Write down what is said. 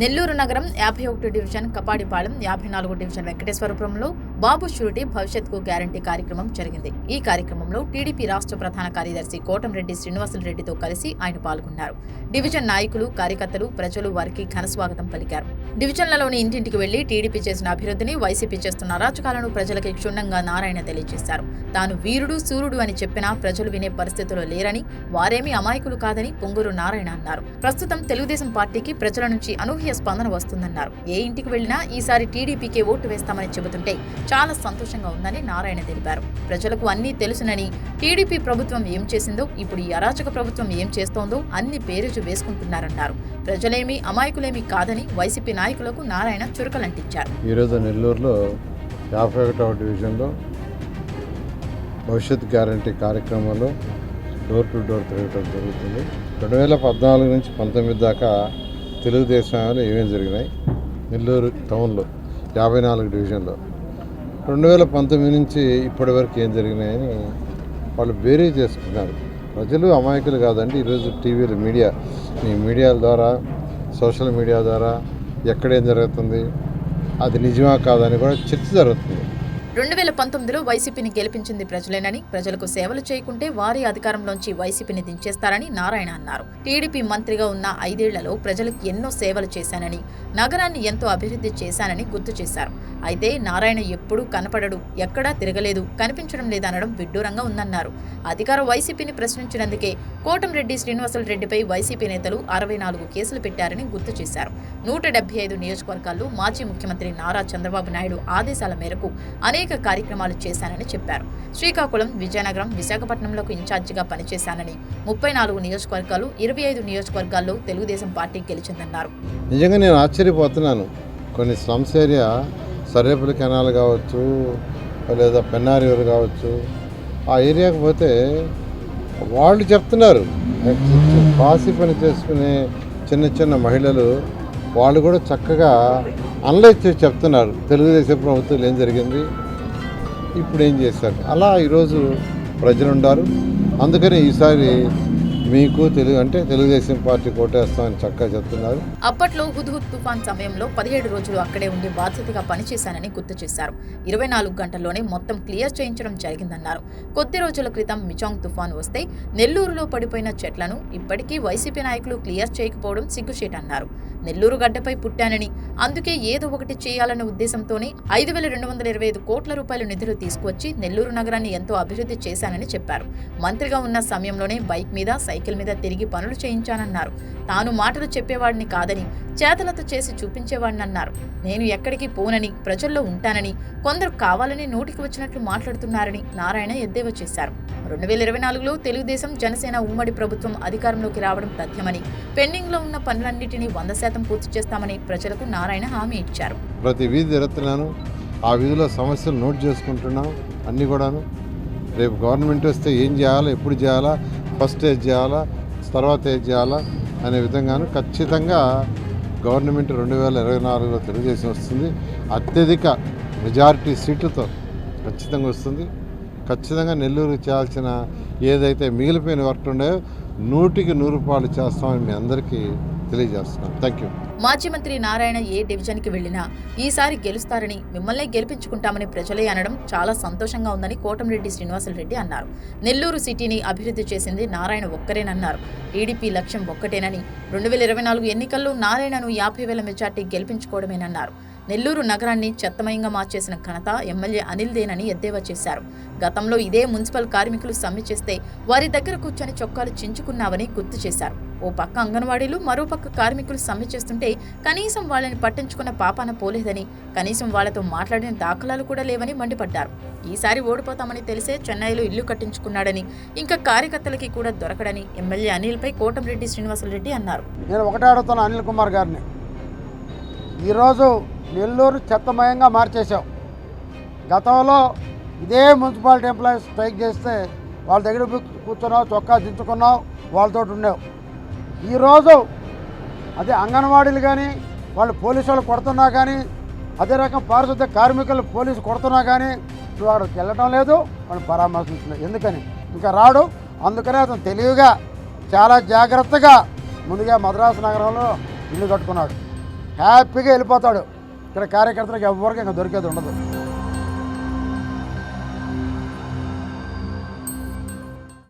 నెల్లూరు నగరం యాభై ఒకటి డివిజన్ కపాడిపాలెం యాభై నాలుగు డివిజన్ వెంకటేశ్వరపురంలో బాబు షూరిటీ భవిష్యత్కు గ్యారంటీ కార్యక్రమం జరిగింది. ఈ కార్యక్రమంలో టీడీపీ రాష్ట్ర ప్రధాన కార్యదర్శి కోటంరెడ్డి శ్రీనివాసులరెడ్డితో కలిసి ఆయన పాల్గొన్నారు. డివిజన్ నాయకులు కార్యకర్తలు ప్రజలు వారికి ఘనస్వాగతం పలికారు. డివిజన్లలోని ఇంటింటికి వెళ్ళి టీడీపీ చేసిన అభివృద్ధిని వైసీపీ చేస్తున్న అరాచకాలను ప్రజలకి క్షుణ్ణంగా నారాయణ తెలియజేశారు. తాను వీరుడు సూర్యుడు అని చెప్పినా ప్రజలు వినే పరిస్థితిలో లేరని వారేమీ అమాయకులు కాదని పొంగూరు నారాయణ అన్నారు. ప్రస్తుతం తెలుగుదేశం పార్టీకి ప్రజల నుంచి అనూహ్య స్పందన వస్తుందన్నారు. ఏ ఇంటికి వెళ్ళినా ఈసారి టీడీపీకే ఓటు వేస్తామని చెబుతుంటే చాలా సంతోషంగా ఉందని నారాయణ తెలిపారు. ప్రజలకు అన్నీ తెలుసునని టీడీపీ ప్రభుత్వం ఏం చేసిందో ఇప్పుడు ఈ అరాచక ప్రభుత్వం ఏం చేస్తోందో అన్ని పేరుజు వేసుకుంటున్నారన్నారు. ప్రజలేమీ అమాయకులేమీ కాదని వైసీపీ నాయకులకు నారాయణ చురకలంటించారు. ఈరోజు నెల్లూరులో యాభై ఒకటవ డివిజన్లో భవిష్యత్ గ్యారంటీ కార్యక్రమంలో డోర్ టు డోర్ తిరగటం జరుగుతుంది. రెండు వేల పద్నాలుగు నుంచి పంతొమ్మిది దాకా తెలుగుదేశంలో ఏమేమి జరిగినాయి? నెల్లూరు టౌన్లో యాభై నాలుగు డివిజన్లో. రెండు వేల పంతొమ్మిది నుంచి ఇప్పటి వరకు ఏం జరిగినాయని వాళ్ళు బేరీ చేసుకున్నారు ప్రజలు అమాయకులు కాదండి. ఈరోజు టీవీలు మీడియా ఈ మీడియాల ద్వారా సోషల్ మీడియా ద్వారా ఎక్కడేం జరుగుతుంది? అది నిజమా కాదని కూడా చర్చ జరుగుతుంది. రెండు వేల పంతొమ్మిదిలో వైసీపీని గెలిపించింది ప్రజలేనని ప్రజలకు సేవలు చేయకుంటే వారి అధికారంలోంచి వైసీపీని దించేస్తారని నారాయణ అన్నారు. టీడీపీ మంత్రిగా ఉన్న ఐదేళ్ళలో ప్రజలకు ఎన్నో సేవలు చేశానని నగరాన్ని ఎంతో అభివృద్ధి చేశానని గుర్తు చేశారు. అయితే నారాయణ ఎప్పుడూ కనపడడు ఎక్కడా తిరగలేదు కనిపించడం లేదనడం విడ్డూరంగా ఉందన్నారు. అధికార వైసీపీని ప్రశ్నించినందుకే కోటంరెడ్డి శ్రీనివాసులు రెడ్డిపై వైసీపీ నేతలు అరవై నాలుగు కేసులు పెట్టారని గుర్తు చేశారు. నూట డెబ్బై ఐదు నియోజకవర్గాల్లో మాజీ ముఖ్యమంత్రి నారా చంద్రబాబు నాయుడు ఆదేశాల మేరకు అనేక కార్యక్రమాలు చేశానని చెప్పారు. శ్రీకాకుళం విజయనగరం విశాఖపట్నంలకు ఇన్ఛార్జిగా పనిచేశానని ముప్పై నాలుగు నియోజకవర్గాలు ఇరవై ఐదు నియోజకవర్గాల్లో తెలుగుదేశం పార్టీ గెలిచిందన్నారు. నిజంగా నేను ఆశ్చర్యపోతున్నాను. కొన్ని స్లమ్స్ ఏరియా సర్రేపల్లి కెనాల్ కావచ్చు లేదా పెన్నారి కావచ్చు ఆ ఏరియాకి పోతే వాళ్ళు చెప్తున్నారు. కాసి పని చేసుకునే చిన్న చిన్న మహిళలు వాళ్ళు కూడా చక్కగా అనలైజ్ చేసి చెప్తున్నారు. తెలుగుదేశం ప్రభుత్వం ఏం జరిగింది? ఇప్పుడు ఏం చేస్తారు? అలా ఈరోజు ప్రజలు ఉన్నారు అందుకని ఈసారి మీకు తెలుగు అంటే తెలుగుదేశం పార్టీ కోటేస్తామని చక్కగా చెప్తున్నారు. అప్పట్లో హుద్హుద్ తుఫాన్ సమయంలో పదిహేడు రోజులు అక్కడే ఉండి బాధ్యతగా పనిచేశానని గుర్తు చేశారు. ఇరవై నాలుగు గంటల్లోనే మొత్తం క్లియర్ చేయించడం జరిగిందన్నారు. కొద్ది రోజుల క్రితం మిచాంగ్ తుఫాన్ వస్తే నెల్లూరులో పడిపోయిన చెట్లను ఇప్పటికీ వైసీపీ నాయకులు క్లియర్ చేయకపోవడం సిగ్గుచేటన్నారు. నెల్లూరు గడ్డపై పుట్టానని అందుకే ఏదో ఒకటి చేయాలన్న ఉద్దేశంతోనే ఐదు వేల రెండు వందల ఇరవై ఐదు కోట్ల రూపాయల నిధులు తీసుకువచ్చి నెల్లూరు నగరాన్ని ఎంతో అభివృద్ధి చేశానని చెప్పారు. మంత్రిగా ఉన్న సమయంలోనే బైక్ మీద సైకిల్ మీద తిరిగి పనులు చేయించానన్నారు. తాను మాటలు చెప్పేవాడిని కాదని చేతలతో చేసి చూపించేవాడిని అన్నారు. నేను ఎక్కడికి పోనని ప్రజల్లో ఉంటానని కొందరు కావాలని నోటికి వచ్చినట్లు మాట్లాడుతున్నారని నారాయణ ఎద్దేవా చేశారు. రెండు వేల ఇరవై నాలుగులో తెలుగుదేశం జనసేన ఉమ్మడి ప్రభుత్వం అధికారంలోకి రావడం తథ్యమని పెండింగ్లో ఉన్న పనులన్నింటినీ వంద శాతం పూర్తి చేస్తామని ప్రజలకు నారాయణ హామీ ఇచ్చారు. ప్రతి వీధి తిరుగుతున్నాను ఆ వీధిలో సమస్యలు నోట్ చేసుకుంటున్నాం అన్నీ కూడాను. రేపు గవర్నమెంట్ వస్తే ఏం చేయాలా ఎప్పుడు చేయాలా ఫస్ట్ ఏది చేయాలా తర్వాత ఏది చేయాలా అనే విధంగాను ఖచ్చితంగా గవర్నమెంట్ రెండు వేల ఇరవై నాలుగులో తెలుగుదేశం వస్తుంది. అత్యధిక మెజారిటీ సీట్లతో ఖచ్చితంగా వస్తుంది. ఖచ్చితంగా నెల్లూరు చేయాల్సిన ఏదైతే మిగిలిపోయిన వర్క్ ఉన్నాయో నూటికి నూరు రూపాయలు చేస్తామని మీ అందరికీ తెలియజేస్తున్నాను థ్యాంక్ యూ మాజీ మంత్రి నారాయణ ఏ డివిజన్కి వెళ్ళినా ఈసారి గెలుస్తారని మిమ్మల్నే గెలిపించుకుంటామని ప్రజలే అనడం చాలా సంతోషంగా ఉందని కోటంరెడ్డి శ్రీనివాసులరెడ్డి అన్నారు. నెల్లూరు సిటీని అభివృద్ధి చేసింది నారాయణ ఒక్కరేనన్నారు. టీడీపీ లక్ష్యం ఒక్కటేనని రెండు వేల ఇరవై నాలుగు ఎన్నికల్లో నారాయణను యాభై వేల మెజార్టీ గెలిపించుకోవడమేనన్నారు. నెల్లూరు నగరాన్ని చెత్తమయంగా మార్చేసిన ఘనత ఎమ్మెల్యే అనిల్దేనని ఎద్దేవా చేశారు. గతంలో ఇదే మున్సిపల్ కార్మికులు సమ్మె చేస్తే వారి దగ్గర కూర్చొని చొక్కాలు చించుకున్నావని గుర్తు చేశారు. ఓ పక్క అంగన్వాడీలు మరో పక్క కార్మికులు సమ్మె చేస్తుంటే కనీసం వాళ్ళని పట్టించుకున్న పాపాన పోలేదని కనీసం వాళ్ళతో మాట్లాడిన దాఖలాలు కూడా లేవని మండిపడ్డారు. ఈసారి ఓడిపోతామని తెలిసే చెన్నైలో ఇల్లు కట్టించుకున్నాడని ఇంకా కార్యకర్తలకి కూడా దొరకడని ఎమ్మెల్యే అనిల్పై కోటంరెడ్డి శ్రీనివాసరెడ్డి అన్నారు. నేను ఒకటే అడుగుతాను అనిల్ కుమార్ గారిని. ఈరోజు నెల్లూరు చెత్తమయంగా మార్చేశాం. గతంలో ఇదే మున్సిపాలిటీ ఎంప్లాయీస్ స్ట్రైక్ చేస్తే వాళ్ళ దగ్గర కూర్చున్నావు చొక్కా దించుకున్నావు వాళ్ళతో ఉండేవు ఈరోజు అదే అంగన్వాడీలు కానీ వాళ్ళు పోలీసు వాళ్ళు కొడుతున్నా కానీ అదే రకం పారిశుద్ధ కార్మికులు పోలీసు కొడుతున్నా కానీ నువ్వు అక్కడికి వెళ్ళటం లేదు వాళ్ళు పరామర్శించలేదు. ఎందుకని? ఇంకా రాడు. అందుకనే అతను తెలివిగా చాలా జాగ్రత్తగా ముందుగా మద్రాసు నగరంలో ఇల్లు కట్టుకున్నాడు. హ్యాపీగా వెళ్ళిపోతాడు. ఇక్కడ కార్యకర్తలకు ఎవరికి ఇంకా దొరికేది ఉండదు.